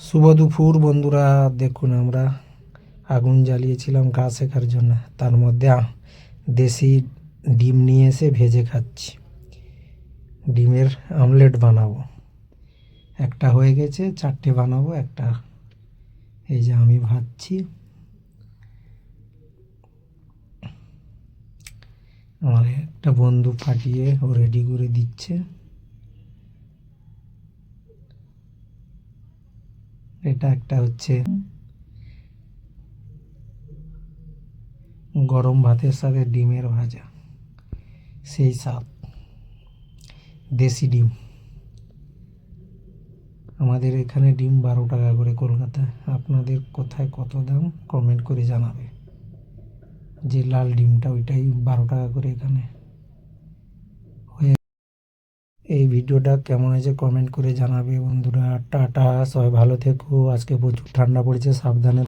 শুভ দুপুর বন্ধুরা, দেখুন আমরা আগুন জ্বালিয়েছিলাম ঘা শেখার জন্য। তার মধ্যে দেশি ডিম নিয়ে এসে ভেজে খাচ্ছি। ডিমের আমলেট বানাবো। একটা হয়ে গেছে, চারটে বানাবো, একটা এই যে আমি ভাজছি। আমার একটা বন্ধু ফাটিয়ে ও রেডি করে দিচ্ছে। এটা একটা হচ্ছে গরম ভাতের সাথে ডিমের ভাজা। সেই স্বাদ। দেশি ডিম। আমাদের এখানে ডিম বারো টাকা করে কলকাতায় আপনাদের কোথায় কত দাম? কমেন্ট করে জানাবে। যে লাল ডিমটা ওইটাই বারো টাকা করে এখানে হয়ে এই ভিডিওটা কেমন হয়েছে কমেন্ট করে জানাবে বন্ধুরা। টাটা, সবাই ভালো থেকো। আজকে প্রচুর ঠান্ডা পড়েছে, সাবধানে